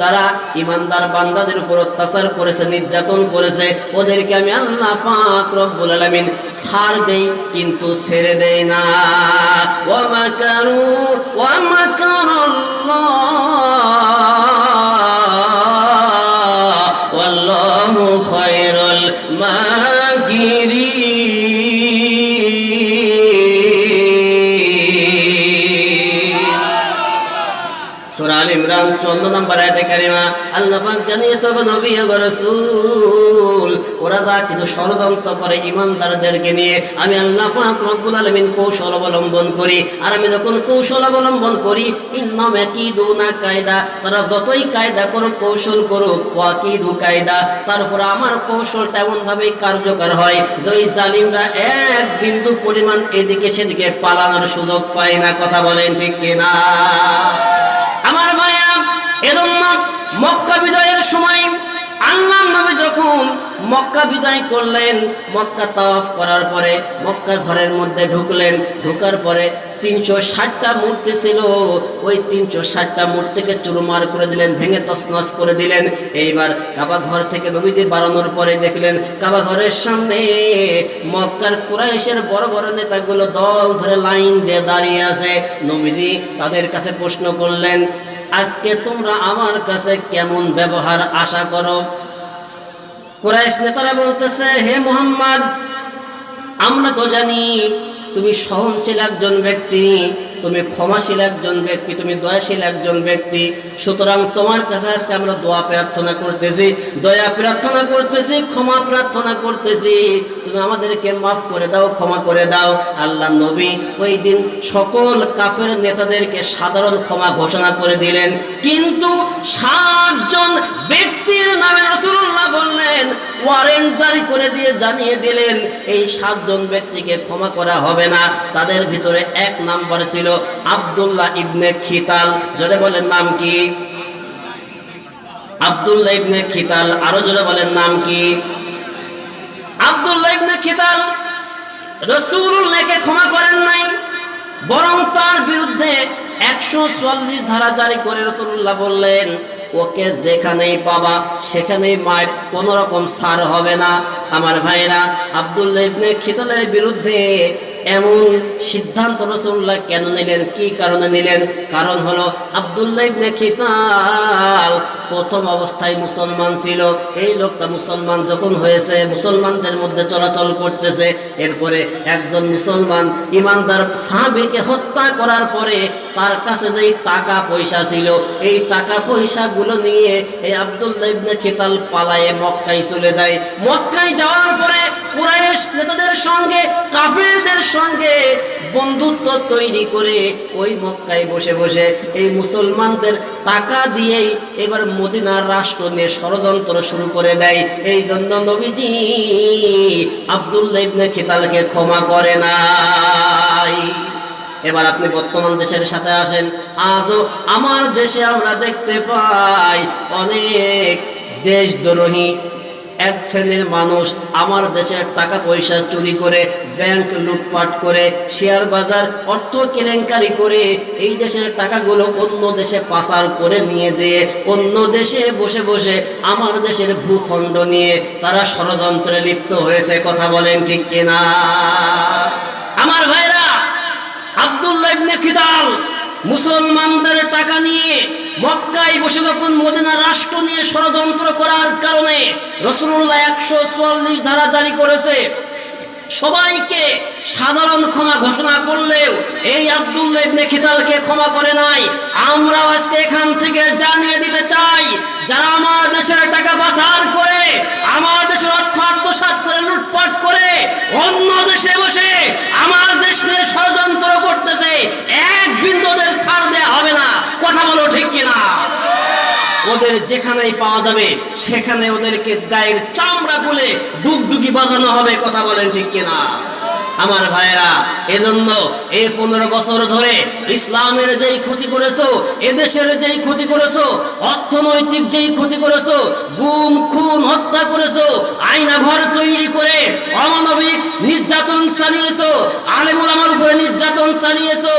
যারা ইমানদার বান্দাদের উপর অত্যাচার করেছে, নির্যাতন করেছে, ওদেরকে আমি আল্লাহ পাক রব্বুল আলামিন ছাড় দেই, কিন্তু ছেড়ে দেই না। ওয়া মাকারু ওয়া মাকারাল্লাহ ওয়াল্লাহু খায়রুল মাকিরিন ইমরান 14 নম্বর আয়াতে কারিমা, আল্লাহ পাক নবী ও ওরা কিছু ষড়যন্ত্র করে ইমানদারদেরকে নিয়ে, আমি আল্লাহ পাক রব্বুল আলামিন কৌশল অবলম্বন করি। আর আমি যখন কৌশল অবলম্বন করি কায়দা, তারা যতই কায়দা করুক, কৌশল করুক, ওয়াকিদু কায়দা, তার উপর আমার কৌশল তেমন ভাবে কার্যকর হয় যে জালিমরা এক বিন্দু পরিমাণ এদিকে সেদিকে পালানোর সুযোগ পায় না। কথা বলেন ঠিক কিনা? আমার মায়েরা এজন্য মক্কা বিজয়ের সময় আল্লাহ নবী যখন মক্কা বিজয় করলেন, মক্কা তাওয়াফ করার পরে মক্কা ঘরের মধ্যে ঢুকলেন। ঢুকার পরে তিনশো ষাটটা মূর্তি ছিল। ওই তিনশো ষাটটা মূর্তিকে চুরমার করে দিলেন, ভেঙে তছনছ করে দিলেন। এইবার কাবা ঘর থেকে নবীজি বাড়ানোর পরে দেখলেন, কাবা ঘরের সামনে মক্কার কুরাইশের বড় বড় নেতাগুলো দল ধরে লাইন দিয়ে দাঁড়িয়ে আছে। নবীজি তাদের কাছে প্রশ্ন করলেন আজকে তোমরা আমার কাছে কেমন ব্যবহার আশা করো? কুরাইশ নেতারা বলতেছে, হে মোহাম্মদ, আমরা তো জানি তুমি সহনশীল একজন ব্যক্তি, তুমি ক্ষমাশীল একজন ব্যক্তি, তুমি দয়াশীল একজন ব্যক্তি। সুতরাং তোমার কাছে আজকে আমরা দোয়া প্রার্থনা করতেছি। দয়া প্রার্থনা করতেছি, ক্ষমা প্রার্থনা করতেছি। তুমি আমাদেরকে মাফ করে দাও, ক্ষমা করে দাও। আল্লাহ নবী ওই দিন সকল কাফের নেতাদেরকে সাধারণ ক্ষমা ঘোষণা করে দিলেন। কিন্তু সাতজন ওয়ারেন্ট জারি করে দিয়ে জানিয়ে দিলেন, এই সাতজন ব্যক্তিকে ক্ষমা করা হবে না। তাদের ভিতরে এক নাম্বার ছিল আব্দুল্লাহ ইবনে খিতাল। জোরে বলেন নাম কি? আব্দুল্লাহ ইবনে খিতাল। আরও জোরে বলেন নাম কি? আব্দুল্লাহ ইবনে খিতাল রসুল্লাহকে ক্ষমা করেন নাই, বরং তার বিরুদ্ধে একশো চুয়াল্লিশ ধারা জারি করে রসুল্লাহ বললেন, ওকে যেখানেই পাবা, সেখানেই মায়ের কোনোরকম সার হবে না। আমার ভাইরা, আবদুল্লাহ ইবনে খিতালের বিরুদ্ধে এমন সিদ্ধান্ত রসুল্লাহ কেন নিলেন? কি কারণে নিলেন? কারণ হলো আব্দুল্লাহ ইবনে খিতাল প্রথম অবস্থায় মুসলমান ছিল। এই লোকটা মুসলমান যখন হয়েছে, মুসলমানদের মধ্যে চলাচল করতেছে। এরপরে একজন মুসলমান ইমানদার সাহাবিকে হত্যা করার পরে তার কাছে যেই টাকা পয়সা ছিল, এই টাকা পয়সাগুলো নিয়ে এই আব্দুল্লাহ ইবনে খিতাল পালায়ে মক্কায় চলে যায়। মক্কায় যাওয়ার নেতাদের সঙ্গে, কাফেরদের সঙ্গে বন্ধুত্ব তৈরি করে ওই মক্কায় বসে বসে এই মুসলমানদের টাকা দিয়েই এবার মদিনার রাষ্ট্র নিয়ে ষড়যন্ত্র শুরু করে দেয়। এই জন্য নবীজি আব্দুল্লাহ ইবনে খিতালকে ক্ষমা করে নাই। এবার আপনি বর্তমান দেশের সাথে আসেন। আজও আমার দেশে আমরা দেখতে পাই অনেক দেশদ্রোহী এক শ্রেণির মানুষ আমার দেশের টাকা পয়সা চুরি করে ব্যাংক লুটপাট করে শেয়ার বাজার, অর্থ কেলেঙ্কারি করে, এই দেশের টাকাগুলো অন্য দেশে পাচার করে নিয়ে যেয়ে, অন্য দেশে বসে বসে আমার দেশের ভূখণ্ড নিয়ে তারা ষড়যন্ত্রে লিপ্ত হয়েছে। কথা বলেন ঠিক কিনা? আমার ভাইরা, আব্দুল্লাহ ইবনে খিদাল মুসলমানদের টাকা নিয়ে মক্কায় বসে যখন মদিনা রাষ্ট্র নিয়ে ষড়যন্ত্র করার কারণে রসুল্লাহ একশো চুয়াল্লিশ ধারা জারি করেছে, সবাইকে সাধারণ ক্ষমা ঘোষণা করলেও এই আব্দুল্লাহ ইবনে খিতালকে ক্ষমা করে নাই। আমরা আজকে এখান থেকে জানিয়ে দিতে চাই, যারা আমার দেশের টাকা পাচার করে, আমার দেশের ওদের যেখানেই পাওয়া যাবে, সেখানে ওদেরকে গায়ের চামড়া তুলে ডুগডুগি বাজানো হবে, কথা বলেন ঠিক কিনা? আমার ভাইরা এজন্য এই পনেরো বছর ধরে ইসলামের যেই ক্ষতি করেছ, এদেশের যেই ক্ষতি করেছ, অর্থনৈতিক যেই ক্ষতি করেছ, গুম, খুন, হত্যা করেছ আয়না ঘর তৈরি করে অমানবিক নির্যাতন চালিয়েছো, আলেমুল আমার উপরে নির্যাতন চালিয়েছো।